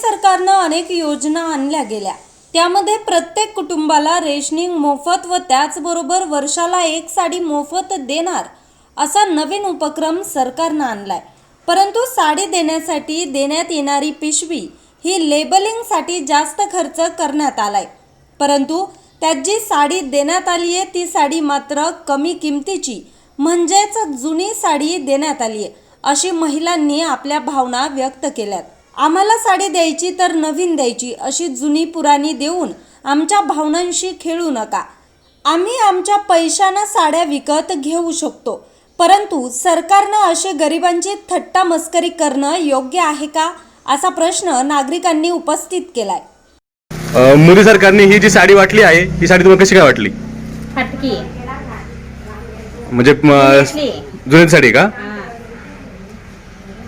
सरकारनं अनेक योजना आणल्या गेल्या. त्यामध्ये प्रत्येक कुटुंबाला रेशनिंग मोफत व त्याचबरोबर वर्षाला एक साडी मोफत देणार असा नवीन उपक्रम सरकारनं आणलाय. परंतु साडी देण्यासाठी देण्यात येणारी पिशवी ही लेबलिंगसाठी जास्त खर्च करण्यात आलाय. परंतु त्यात जी साडी देण्यात आली आहे ती साडी मात्र कमी किमतीची म्हणजेच जुनी साडी देण्यात आली आहे अशी महिलांनी आपल्या भावना व्यक्त केल्यात. आम्हाला साडी द्यायची तर नवीन द्यायची अशी जुनी पुराणी देऊन आमच्या भावनांशी खेळू नका. आम्ही आमच्या पैशानं साड्या विकत घेऊ शकतो परंतु सरकारनं असे गरिबांची थट्टा मस्करी करणं योग्य आहे का असा प्रश्न नागरिकांनी उपस्थित केलाय. अ, मोदी सरकारने ही जी साडी वाटली आहे ही साडी तुम्हाला कशी काय वाटली? फटकी. म्हणजे म. जुनी साडी आहे का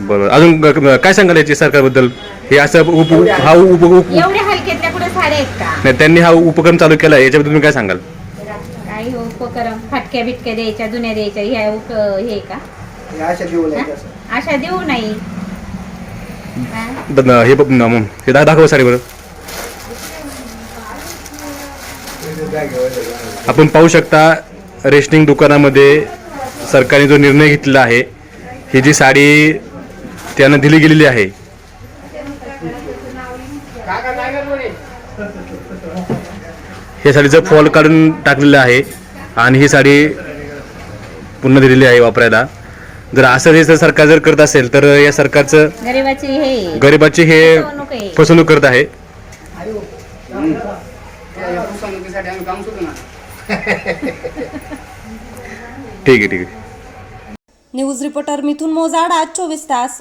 बरोबर अजून काय सांगाल याची सरकारबद्दल? हे असं उप हा उप उप- एवढ्या हलक्यातल्या कुठे साड्या आहेत का? नाही त्यांनी हा उपक्रम चालू केला आहे याच्याबद्दल तुम्ही काय सांगाल? काही उपक्रम फाटक्या बिटक्या द्यायच्या जुन्या द्यायच्या ह्या उप हे का? हे अशा देऊ हा? लागेल असं. अशा देऊ नाही. हा? द- न- हे ब- न- मग हे दा- दाखवा साडी बरं. आपण पाहू शकता रेशनिंग दुकानामध्ये सरकारने जो निर्णय घेतलेला आहे ही जी साडी त्यांना दिली गेलेली आहे. हे साडीचं फॉल काढून टाकलेलं आहे आणि ही साडी पुन्हा दिलेली आहे वापरायला. जर असं हे जर सरकार जर करत असेल तर या सरकारचं गरिबाची हे गरिबाची हे फसवणूक करत आहे. ठीक आहे ठीक आहे. न्यूज रिपोर्टर मिथुन मोजाड आज चोवीस तास.